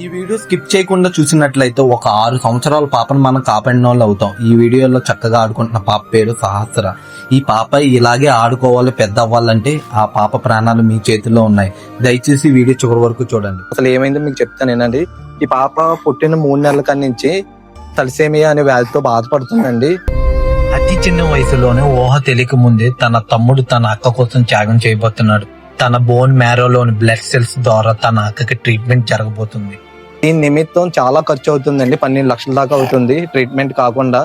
ఈ video skip చేయకుండా చూసినట్లయితే ఒక ఆరు సంవత్సరాల పాపను మనం కాపాడిన వాళ్ళు అవుతాం. ఈ వీడియోలో చక్కగా ఆడుకుంటున్న పాప పేరు సహస్ర. ఈ పాప ఇలాగే ఆడుకోవాలి పెద్ద అవ్వాలంటే ఆ పాప ప్రాణాలు మీ చేతిలో ఉన్నాయి. దయచేసి వీడియో చివరి వరకు చూడండి. అసలు ఏమైందో మీకు చెప్తాను ఏంటండి ఈ పాప పుట్టిన మూడు నెలల కాడి నుంచి తలసేమియా అనే వ్యాధితో బాధపడుతుందండి. అతి చిన్న వయసులోనే ఊహ తెలియక ముందే తన తమ్ముడు తన అక్క కోసం త్యాగం చేయబోతున్నాడు. తన బోన్ మ్యారోలోని బ్లడ్ సెల్స్ ద్వారా తన అక్కకి ట్రీట్మెంట్ జరగబోతుంది. దీని నిమిత్తం చాలా ఖర్చు అవుతుందండి పన్నెండు లక్షల దాకా అవుతుంది ట్రీట్మెంట్ కాకుండా.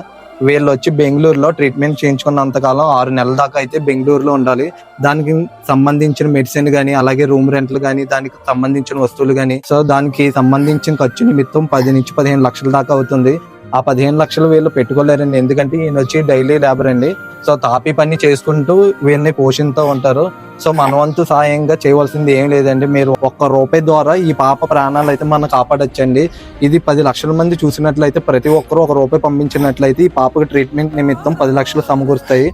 వీళ్ళు వచ్చి బెంగళూరులో ట్రీట్మెంట్ చేయించుకున్నంతకాలం ఆరు నెలల దాకా అయితే బెంగళూరులో ఉండాలి. దానికి సంబంధించిన మెడిసిన్ గానీ అలాగే రూమ్ రెంట్లు కానీ దానికి సంబంధించిన వస్తువులు కానీ సో దానికి సంబంధించిన ఖర్చు నిమిత్తం పది నుంచి పదిహేను లక్షల దాకా అవుతుంది. ఆ పదిహేను లక్షలు వీళ్ళు పెట్టుకోలేరండి. ఎందుకంటే ఈయన వచ్చి డైలీ లేబర్ అండి సో తాపి పని చేసుకుంటూ వీళ్ళని పోషిస్తూ ఉంటారు. సో మనవంతు సహాయంగా సాయంగా చేయవలసింది ఏం లేదండి. మీరు ఒక్క రూపాయి ద్వారా ఈ పాప ప్రాణాలు అయితే మనం కాపాడచ్చండి. ఇది పది లక్షల మంది చూసినట్లయితే ప్రతి ఒక్కరు ఒక రూపాయి పంపించినట్లయితే ఈ పాపకి ట్రీట్మెంట్ నిమిత్తం పది లక్షలు సమకూరుస్తాయి.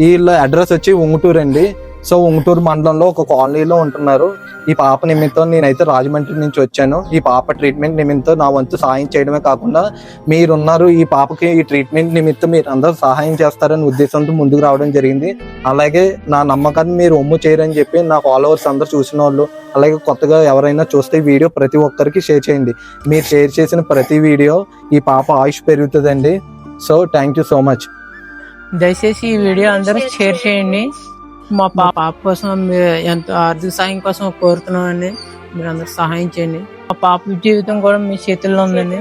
వీళ్ళ అడ్రస్ వచ్చి ఉంగుటూరు అండి సో ఉంగుటూరు మండలంలో ఒక కాలనీలో ఉంటున్నారు. ఈ పాప నిమిత్తం నేనైతే రాజమండ్రి నుంచి వచ్చాను. ఈ పాప ట్రీట్మెంట్ నిమిత్తం నా వంతు సహాయం చేయడమే కాకుండా మీరున్నారు ఈ పాపకి ఈ ట్రీట్మెంట్ నిమిత్తం మీరు అందరూ సహాయం చేస్తారని ఉద్దేశంతో ముందుకు రావడం జరిగింది. అలాగే నా నమ్మకాన్ని మీరు ఒమ్ము చేయరని చెప్పి నా ఫాలోవర్స్ అందరూ చూసిన వాళ్ళు అలాగే కొత్తగా ఎవరైనా చూస్తే ఈ వీడియో ప్రతి ఒక్కరికి షేర్ చేయండి. మీరు షేర్ చేసిన ప్రతి వీడియో ఈ పాప ఆయుష్ పెరుగుతుందండి. So thank you so much. దయచేసి ఈ వీడియో అందరూ షేర్ చేయండి. మా పాప కోసం మీరు ఎంతో ఆర్థిక సాయం కోసం కోరుతున్నామండి మీరు అందరు సహాయం చేయండి. మా పాప జీవితం కూడా మీ చేతుల్లో ఉందండి.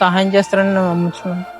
సహాయం చేస్తారని నేను నమ్ముతున్నాను.